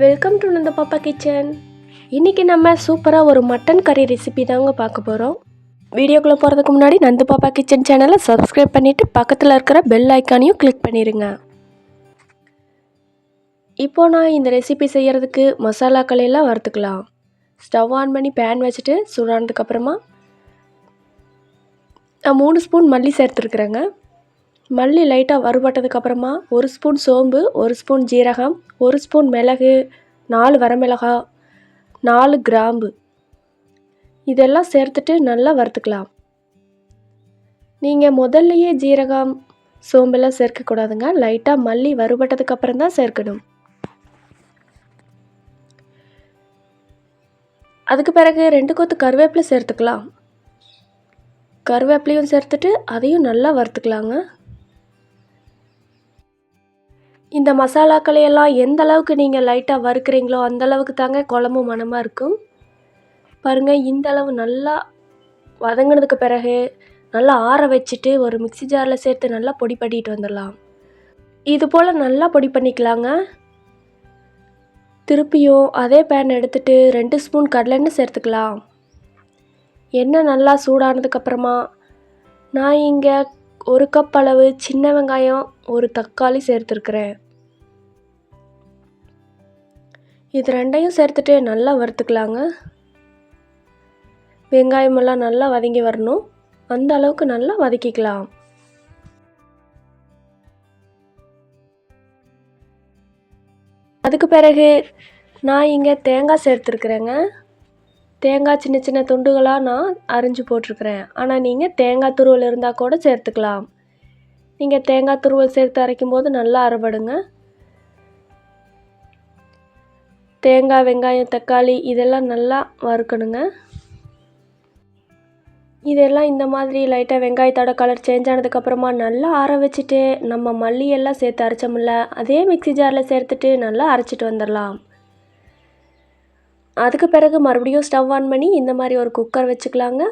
Welcome to நந்த பாப்பா kitchen இன்றைக்கி நம்ம சூப்பராக ஒரு மட்டன் கறி ரெசிபி தாங்க பார்க்க போகிறோம் வீடியோக்குள்ளே போகிறதுக்கு முன்னாடி நந்து பாப்பா கிச்சன் சேனலை சப்ஸ்கிரைப் பண்ணிவிட்டு பக்கத்தில் இருக்கிற பெல் ஐக்கானையும் கிளிக் பண்ணிடுங்க இப்போது நான் இந்த ரெசிபி செய்கிறதுக்கு மசாலாக்கள் எல்லாம் வறுத்துக்கலாம். ஸ்டவ் ஆன் பண்ணி பேன் வச்சுட்டு சூடானதுக்கப்புறமா நான் மூணு ஸ்பூன் மல்லி சேர்த்துருக்குறேங்க. மல்லி லைட்டாக வறுபட்டதுக்கப்புறமா ஒரு ஸ்பூன் சோம்பு ஒரு ஸ்பூன் ஜீரகம் ஒரு ஸ்பூன் மிளகு நாலு வரமிளகா நாலு கிராம்பு. இதெல்லாம் சேர்த்துட்டு நல்லா வறுத்துக்கலாம். நீங்கள் முதல்லையே ஜீரகம் சோம்பெல்லாம் சேர்க்கக்கூடாதுங்க. லைட்டாக மல்லி வறுபட்டதுக்கப்புறம் தான் சேர்க்கணும். அதுக்கு பிறகு ரெண்டு கொத்து கருவேப்பிலை சேர்த்துக்கலாம். கருவேப்பிலையும் சேர்த்துட்டு அதையும் நல்லா வறுத்துக்கலாங்க. இந்த மசாலாக்களை எல்லாம் எந்த அளவுக்கு நீங்கள் லைட்டாக வறுக்கிறீங்களோ அந்த அளவுக்கு தாங்க குழம்பு மணமாக இருக்கும். பாருங்கள் இந்த அளவு நல்லா வதங்கினதுக்கு பிறகு நல்லா ஆற வச்சுட்டு ஒரு மிக்சி ஜாரில் சேர்த்து நல்லா பொடி பண்ணிட்டு வந்துடலாம். இது போல் நல்லா பொடி பண்ணிக்கலாங்க. திருப்பியும் அதே பேன் எடுத்துகிட்டு ரெண்டு ஸ்பூன் கடலெண்ணெய் சேர்த்துக்கலாம். எண்ணெய் நல்லா சூடானதுக்கப்புறமா நான் இங்கே ஒரு கப் அளவு சின்ன வெங்காயம் ஒரு தக்காளி சேர்த்துருக்குறேன். இது ரெண்டையும் சேர்த்துட்டு நல்லா வறுத்துக்கலாங்க. வெங்காயமெல்லாம் நல்லா வதங்கி வரணும். அந்த அளவுக்கு நல்லா வதக்கிக்கலாம். அதுக்கு பிறகு நான் இங்கே தேங்காய் சேர்த்துருக்குறேங்க. தேங்காய் சின்ன சின்ன துண்டுகளாக நான் அரிஞ்சு போட்டிருக்கிறேன். ஆனால் நீங்கள் தேங்காய் துருவல் இருந்தால் கூட சேர்த்துக்கலாம். நீங்கள் தேங்காய் துருவல் சேர்த்து அரைக்கும் போது நல்லா அரைபடுங்க தேங்காய் வெங்காயம் தக்காளி இதெல்லாம் நல்லா வறுக்கணுங்க. இதெல்லாம் இந்த மாதிரி லைட்டாக வெங்காயத்தோட கலர் சேஞ்ச் ஆனதுக்கப்புறமா நல்லா ஆற வச்சுட்டு நம்ம மல்லியெல்லாம் சேர்த்து அரைச்சோம்ல அதே மிக்சி ஜாரில் சேர்த்துட்டு நல்லா அரைச்சிட்டு வந்துடலாம். அதுக்கு பிறகு மறுபடியும் ஸ்டவ் ஆன் பண்ணி இந்த மாதிரி ஒரு குக்கர் வச்சுக்கலாங்க.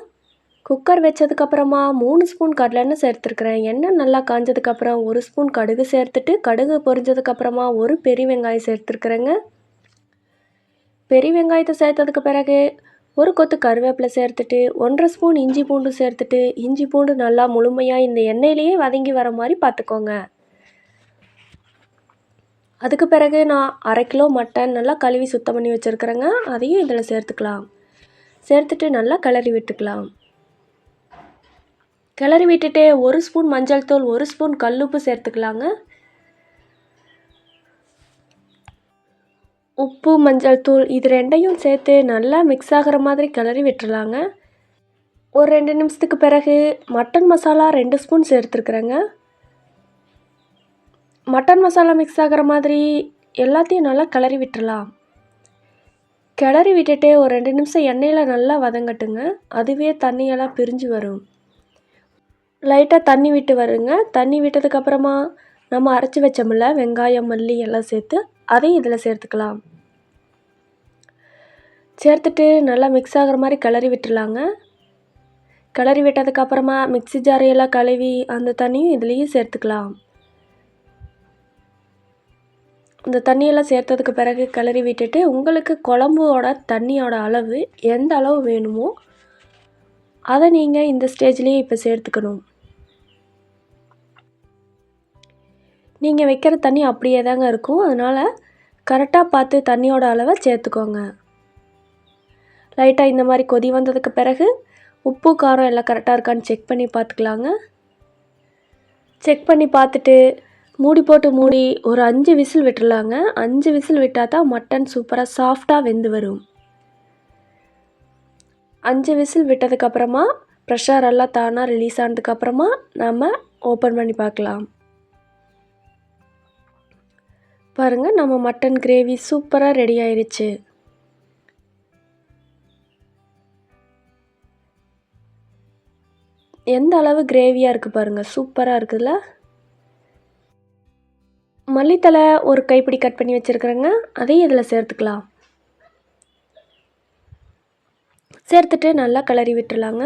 குக்கர் வச்சதுக்கப்புறமா மூணு ஸ்பூன் கடலெண்ணெய் சேர்த்துருக்குறேன். எண்ணெய் நல்லா காஞ்சதுக்கப்புறம் ஒரு ஸ்பூன் கடுகு சேர்த்துட்டு கடுகு பொரிஞ்சதுக்கப்புறமா ஒரு பெரிய வெங்காயம் சேர்த்துருக்குறேங்க. பெரிய வெங்காயத்தை சேர்த்ததுக்கு பிறகு ஒரு கொத்து கருவேப்பிலை சேர்த்துட்டு ஒன்றரை ஸ்பூன் இஞ்சி பூண்டு சேர்த்துட்டு இஞ்சி பூண்டு நல்லா முழுமையாக இந்த எண்ணெயிலேயே வதங்கி வர மாதிரி பார்த்துக்கோங்க. அதுக்கு பிறகு நான் அரை கிலோ மட்டன் நல்லா கழுவி சுத்தம் பண்ணி வச்சுருக்குறேங்க. அதையும் இதில் சேர்த்துக்கலாம். சேர்த்துட்டு நல்லா கிளறி விட்டுக்கலாம். கிளறி விட்டுட்டு ஒரு ஸ்பூன் மஞ்சள் தூள் ஒரு ஸ்பூன் கல்லுப்பு சேர்த்துக்கலாங்க. உப்பு மஞ்சள் தூள் இது ரெண்டையும் சேர்த்து நல்லா மிக்ஸ் ஆகிற மாதிரி கிளறி விட்டுறலாங்க. ஒரு ரெண்டு நிமிஷத்துக்கு பிறகு மட்டன் மசாலா ரெண்டு ஸ்பூன் சேர்த்துருக்குறேங்க. மட்டன் மசாலா மிக்ஸ் ஆகிற மாதிரி எல்லாத்தையும் நல்லா கிளறி விட்டுறலாம். கிளறி விட்டுட்டு ஒரு ரெண்டு நிமிஷம் எண்ணெயில் நல்லா வதங்கட்டுங்க. அதுவே தண்ணியெல்லாம் பிரிஞ்சு வரும். லைட்டாக தண்ணி விட்டு வருங்க. தண்ணி விட்டதுக்கப்புறமா நம்ம அரைச்சி வச்சோம்ல வெங்காயம் மல்லி எல்லாம் சேர்த்து அதையும் இதில் சேர்த்துக்கலாம். சேர்த்துட்டு நல்லா மிக்ஸ் ஆகிற மாதிரி கிளறி விட்டுலாங்க கிளறி விட்டதுக்கப்புறமா மிக்சி ஜாரையெல்லாம் கழுவி அந்த தண்ணியும் இதுலேயும் சேர்த்துக்கலாம். இந்த தண்ணியெல்லாம் சேர்த்ததுக்கு பிறகு கிளறி விட்டுட்டு உங்களுக்கு குழம்போட தண்ணியோட அளவு எந்த அளவு வேணுமோ அதை நீங்கள் இந்த ஸ்டேஜ்லேயே இப்போ சேர்த்துக்கணும். நீங்கள் வைக்கிற தண்ணி அப்படியே தாங்க இருக்கும். அதனால் கரெக்டாக பார்த்து தண்ணியோட அளவை சேர்த்துக்கோங்க. லைட்டாக இந்த மாதிரி கொதி வந்ததுக்கு பிறகு உப்பு காரம் எல்லாம் கரெக்டாக இருக்கான்னு செக் பண்ணி பார்த்துக்கலாங்க. செக் பண்ணி பார்த்துட்டு மூடி போட்டு மூடி ஒரு அஞ்சு விசில் விட்டுடலாங்க அஞ்சு விசில் விட்டால் தான் மட்டன் சூப்பராக சாஃப்டாக வெந்து வரும். அஞ்சு விசில் விட்டதுக்கப்புறமா ப்ரெஷர் எல்லாம் தானாக ரிலீஸ் ஆனதுக்கப்புறமா நம்ம ஓப்பன் பண்ணி பார்க்கலாம். பாருங்கள் நம்ம மட்டன் கிரேவி சூப்பராக ரெடி ஆயிடுச்சு எந்த அளவு கிரேவியாக இருக்குது பாருங்கள் சூப்பராக இருக்குதுல்ல? மல்லித்தலை ஒரு கைப்பிடி கட் பண்ணி வச்சுருக்குறேங்க அதையும் இதில் சேர்த்துக்கலாம். சேர்த்துட்டு நல்லா கிளறி விட்டுலாங்க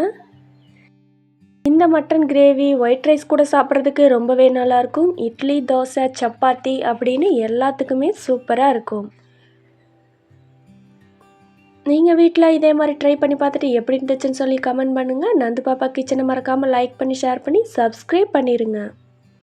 இந்த மட்டன் கிரேவி ஒயிட் ரைஸ் கூட சாப்பிட்றதுக்கு ரொம்பவே நல்லாயிருக்கும். இட்லி தோசை சப்பாத்தி அப்படின்னு எல்லாத்துக்குமே சூப்பராக இருக்கும். நீங்கள் வீட்டில் இதே மாதிரி ட்ரை பண்ணி பார்த்துட்டு எப்படி இருந்துச்சுன்னு சொல்லி கமெண்ட் பண்ணுங்கள் நந்து பாப்பா கிச்சனை மறக்காமல் லைக் பண்ணி ஷேர் பண்ணி சப்ஸ்கிரைப் பண்ணிடுங்க